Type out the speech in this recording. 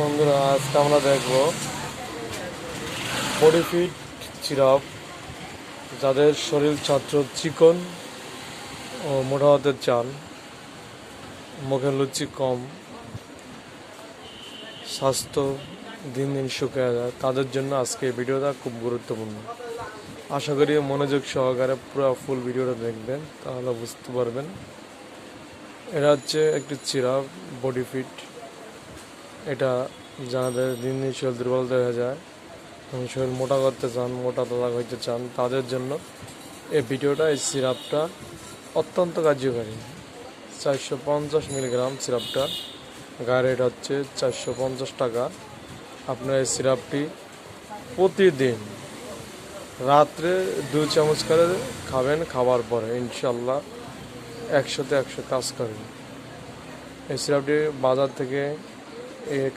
বন্ধুরা, আজকে আমরা দেখব বডি ফিট সিরাপ যাদের শরীর ছাত্র চিকন ও মোটা হতে চান মুখে লুচি কম, স্বাস্থ্য দিন দিন শুকিয়ে যায় তাদের জন্য আজকে ভিডিওটা খুব গুরুত্বপূর্ণ। আশা করি মনোযোগ সহকারে পুরো ফুল ভিডিওটা দেখবেন, তাহলে বুঝতে পারবেন। এটা হচ্ছে একটি চিরাপ বডি ফিট এটা যাদের দিন দিন শরীর দুর্বল দেখা যায়। শরীর মোটা করতে চান, মোটা তাজা হইতে চান, তাদের জন্য এই ভিডিওটা, এই সিরাপটা অত্যন্ত কার্যকারী। চারশো পঞ্চাশ মিলিগ্রাম সিরাপটা গায়ে রেট হচ্ছে চারশো পঞ্চাশ টাকা। আপনার এই সিরাপটি প্রতিদিন রাত্রে দু চামচ করে খাবেন খাবার পরে ইনশাল্লাহ একশোতে একশো কাজ করবে। এই সিরাপটি বাজার থেকে eh,